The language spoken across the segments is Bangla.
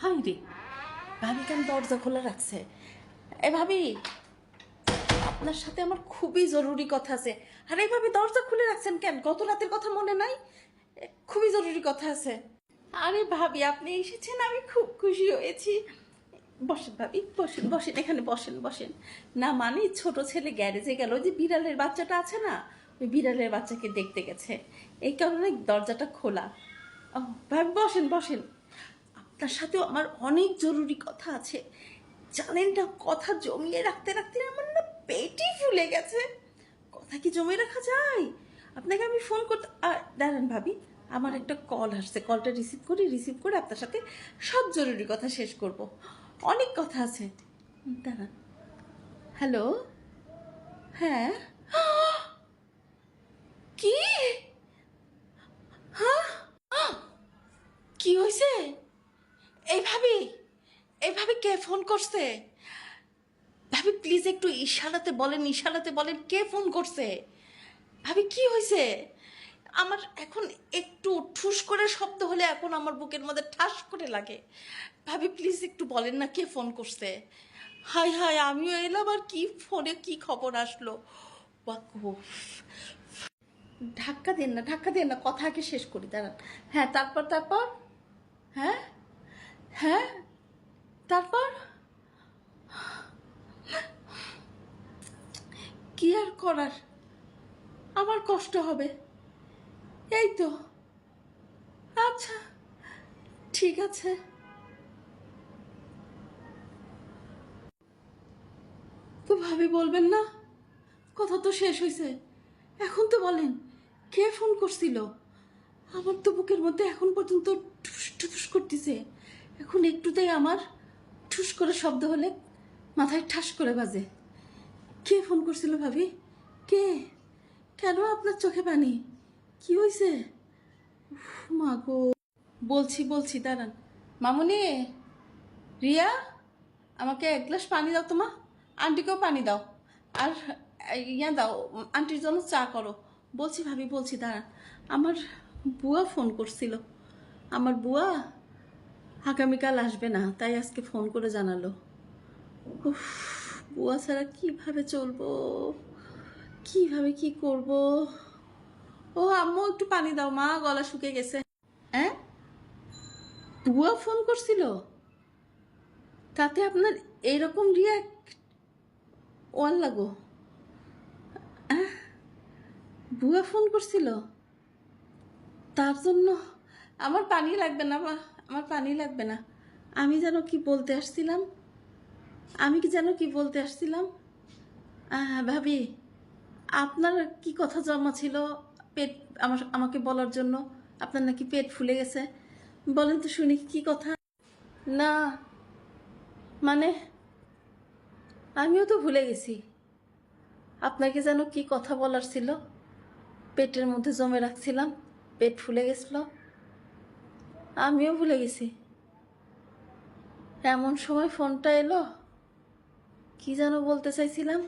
হাই রে ভাবি কেন দরজা খোলা রাখছে? এ ভাবি, আপনার সাথে আমার খুবই জরুরি কথা আছে। আর এইভাবে দরজা খুলে রাখছেন কেন? গত রাতের কথা মনে নাই? খুবই জরুরি কথা আছে। আরে ভাবি, আপনি এসেছেন, আমি খুব খুশি হয়েছি। বসেন ভাবি, বসেন বসেন, এখানে বসেন বসেন। না মানে ছোট ছেলে গ্যারেজে গেল যে বিড়ালের বাচ্চাটা আছে না? ওই বিড়ালের বাচ্চাকে দেখতে গেছে। এই কারণে দরজাটা খোলা। ভাবি, বসেন বসেন। আপনার সাথেও আমার অনেক জরুরি কথা আছে। জানেন না, কথা জমিয়ে রাখতে রাখতে আমার না পেটই ফুলে গেছে। কথা কি জমিয়ে রাখা যায়? আপনাকে আমি ফোন করতে দাঁড়ান ভাবি, আমার একটা কল আসছে। কলটা রিসিভ করি রিসিভ করে আপনার সাথে সব জরুরি কথা শেষ করব। অনেক কথা আছে। দাঁড়ান। হ্যালো হ্যাঁ? কি? হ্যাঁ? কি হয়েছে এইভাবে এইভাবে কে ফোন করছে? ভাবি প্লিজ একটু ইশারাতে বলেন ইশারাতে বলেন, কে ফোন করছে? ভাবি, কি হয়েছে? আমার এখন একটু ঠুস করে শব্দ হলে এখন আমার বুকের মধ্যে ঠাস করে লাগে। ভাবি প্লিজ একটু বলেন না কে ফোন করছে? হাই হাই আমিও এলাম, আর কি ফোনে কি খবর আসলো। ধাক্কা দেন না, ধাক্কা দেন না, কথা আগে শেষ করি, দাঁড়ান। হ্যাঁ তারপর তারপর? হ্যাঁ? তারপর? কি আর করার? আমার কষ্ট হবে। এই তো। আচ্ছা ঠিক আছে। তো ভাবি বলবেন না? কথা তো শেষ হয়েছে এখন তো বলেন, কে ফোন করছিল? আমার তো বুকের মধ্যে এখন পর্যন্ত ঠুস ঠুস করতেছে। এখন একটুতেই আমার ঠুস করে শব্দ হলে মাথায় ঠাস করে বাজে। কে ফোন করছিল ভাবি? কে? কেন আপনার চোখে পানি? কি হয়েছে মা গো। বলছি বলছি, দাঁড়ান। মামুনি? রিয়া? আমাকে এক গ্লাস পানি দাও তোমা আন্টিকেও পানি দাও। আর ইয়া দাও, আন্টির জন্য চা করো। বলছি ভাবি, বলছি, দাঁড়ান। আমার বুয়া ফোন করছিল। আমার বুয়া? আগামীকাল আসবে না, তাই আজকে ফোন করে জানালো। উফ, বুয়া ছাড়া কীভাবে চলবো? কীভাবে কি করব? ও আম্মু, একটু পানি দাও, মা গলা শুকে গেছে। হ্যাঁ বুয়া ফোন করছিল? তাতে আপনার এরকম রিয়াক্ট ওয়াল লাগো? বুয়া ফোন করছিল? তার জন্য আমার পানি লাগবে না, মা। আমার পানি লাগবে না। আমি যেন কি বলতে আসছিলাম? আমি কি যেন কি বলতে আসছিলাম? ভাবি, আপনার কি কথা জমা ছিল পেট, আমার, আমাকে বলার জন্য? আপনার নাকি পেট ফুলে গেছে। বলেন তো শুনি, কি কথা? না মানে আমিও তো ভুলে গেছি। আপনাকে যেন কি কথা বলার ছিল? পেটের মধ্যে জমে রাখছিলাম, পেট ফুলে গেছিল। আমিও ভুলে গেছি। এমন সময় ফোনটা এলো। কি যেন বলতে চাইছিলাম?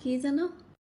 কি যেন?